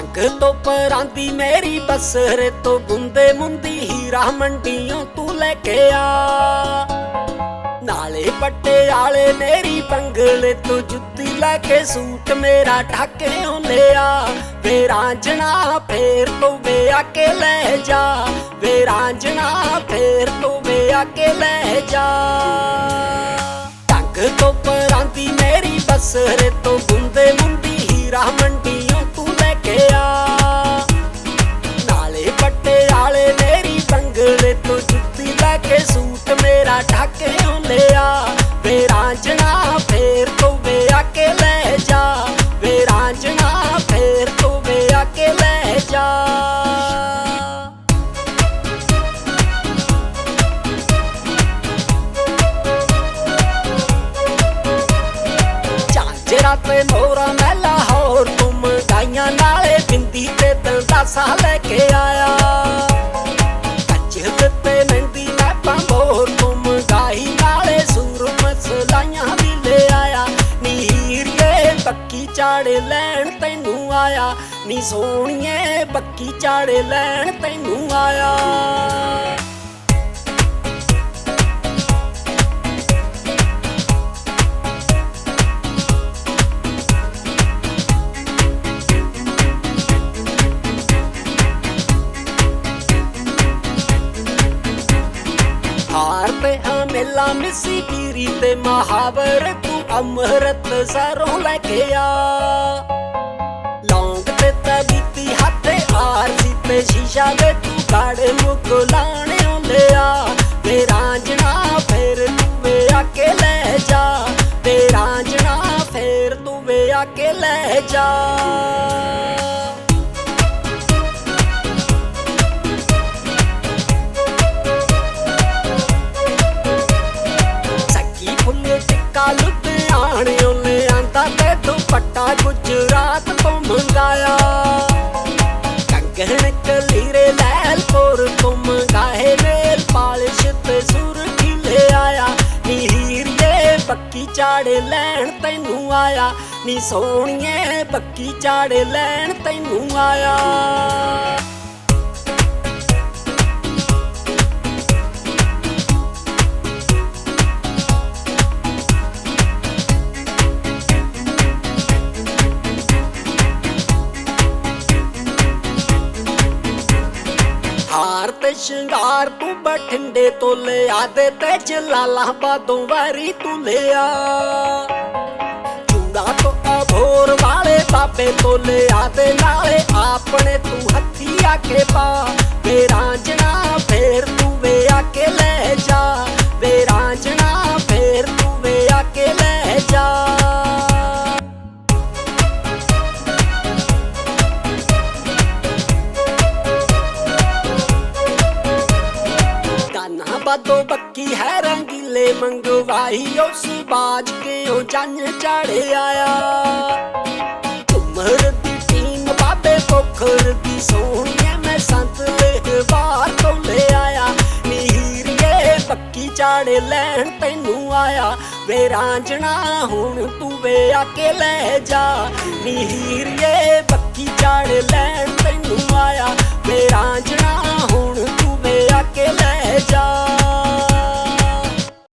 ਢੰਗ ਤੋਂ ਪਰਾਂਦੀ ਮੇਰੀ ਬਸਰੇ ਤੋਂ ਗੁੰਦੇ ਮੁੰਦੀ ਹੀਰਾ ਮੰਡੀਆਂ ਤੂੰ ਲੈ ਕੇ ਆ। ਨਾਲੇ ਪੱਟੇ ਵਾਲੇ ਮੇਰੀ ਬੰਗਲੇ ਤੋਂ ਜੁੱਤੀ ਲੈ ਕੇ ਸੂਟ ਮੇਰਾ ਢਾਕਿਓ ਲਿਆ। ਵੇ ਰਾਂਝਣਾ ਫੇਰ ਤੋਂ ਵੇ ਆ ਕੇ ਲੈ ਜਾ। ਵੇ ਰਾਂਝਣਾ ਫੇਰ ਤੋਂ ਵੇ ਆ ਕੇ ਲੈ ਜਾ। ਢੰਗ ਤੋਂ ਪਰਾਂਦੀ ਮੇਰੀ ਬਸਰੇ ਤੋਂ ਗੁੰਦੇ ਮੇਰਾ ਢਾਕਿਓ ਲਿਆ। ਵੇ ਰਾਂਝਣਾ ਫੇਰ ਤੋਂ ਵੇ ਆ ਕੇ ਲੈ ਜਾ। ਵੇ ਰਾਂਝਣਾ ਫੇਰ ਤੋਂ ਵੇ ਆ ਕੇ ਲੈ ਜਾ। ਝਾਂਜਰਾ ਤੇ ਮੋਰਾ ਮੈਂ ਲਾਹੌਰ ਤੁਮ ਗਾਈਆਂ ਨਾਲੇ ਬਿੰਦੀ ਤੇ ਦਲਦਾਸਾ ਲੈ ਕੇ ਆਇਆ। ਨੀ ਸੋਹਣੀਏ, ਬੱਕੀ ਚਾੜੇ ਲੈਣ ਤੈਨੂੰ ਆਇਆ। ਹਾਰ ਤੇ ਹਮੇਲਾ ਮਿਸੀ ਪੀਰੀ ਤੇ ਮਹਾਵਰ, ਤੂੰ ਅੰਮ੍ਰਿਤ ਸਰੋਂ ਲੈ ਕੇ ਆ। ਆਰਸੀ ਤੇ ਸ਼ੀਸ਼ਾ ਦੇ ਤੂੰ ਕਾੜੇ ਮੁਕ ਲਾਣਿਓ ਲਿਆ। ਵੇ ਰਾਂਝਣਾ ਫੇਰ ਤੂੰ ਵੇ ਆ ਕੇ ਲੈ ਜਾ। ਤੇਰਾ ਰਾਂਝਣਾ ਫੇਰ ਤੂੰ ਵੇ ਆ ਕੇ ਲੈ ਜਾ। ਸੱਕੀ ਫੁੱਲ ਟਿੱਕਾ ਲੁਧਿਆਣਿਓ ਆਂਦਾ ਤੇ ਦੁਪੱਟਾ ਗੁਜਰਾਤ ਤੋਂ ਮੰਗਾਇਆ। ਚਾੜੇ ਲੈਣ ਤੈਨੂੰ ਆਇਆ। ਨੀ ਸੋਹਣੀਏ ਬੱਕੀ ਚਾੜੇ ਲੈਣ ਤੈਨੂੰ ਆਇਆ। ਹਾਰ ਤੇ ਸ਼ਿੰਗਾਰ ਤੂੰ ਬਠਿੰਡੇ ਤੋਂ ਲਿਆ ਦੇ ਤੇ ਜਲਾਲਾਬਾਦੋਂ ਵਾਰੀ ਤੂੰ ਲਿਆ। ਚੂੜਾ ਤੋਂ ਅਭੋਰ ਵਾਲੇ ਬਾਬੇ ਤੋਂ ਲਿਆ ਦੇ ਨਾਲੇ ਆਪਣੇ ਤੂੰ ਹੱਥੀ ਆ ਕੇ ਪਾ। ਬਾਦੋ ਬੱਕੀ ਹੈ ਰੰਗੀਲੇ ਮੰਗਵਾਈ, ਉਸ ਬਾਜ ਕੇ ਉਹ ਜੰਨ ਚੜੇ ਆਇਆ ਉਮਰ ਦੀ ਟੀਮ, ਬਾਬੇ ਪੋਖਰ ਦੀ ਸੋਹਣੀਏ ਮੈਂ ਸੰਤ ਲੈ ਬਾਹਰ ਤੋਂ ਲੈ ਆਇਆ। ਨੀਰੀਏ ਪੱਕੀ ਚਾੜੇ ਲੈਣ ਤੈਨੂੰ ਆਇਆ। ਵੇ ਰਾਂਝਣਾ ਹੁਣ ਤੂੰ ਵੇ ਆ ਕੇ ਲੈ ਜਾ। ਨੀਰੀਏ ਬੱਕੀ ਚਾੜੇ ਲੈਣ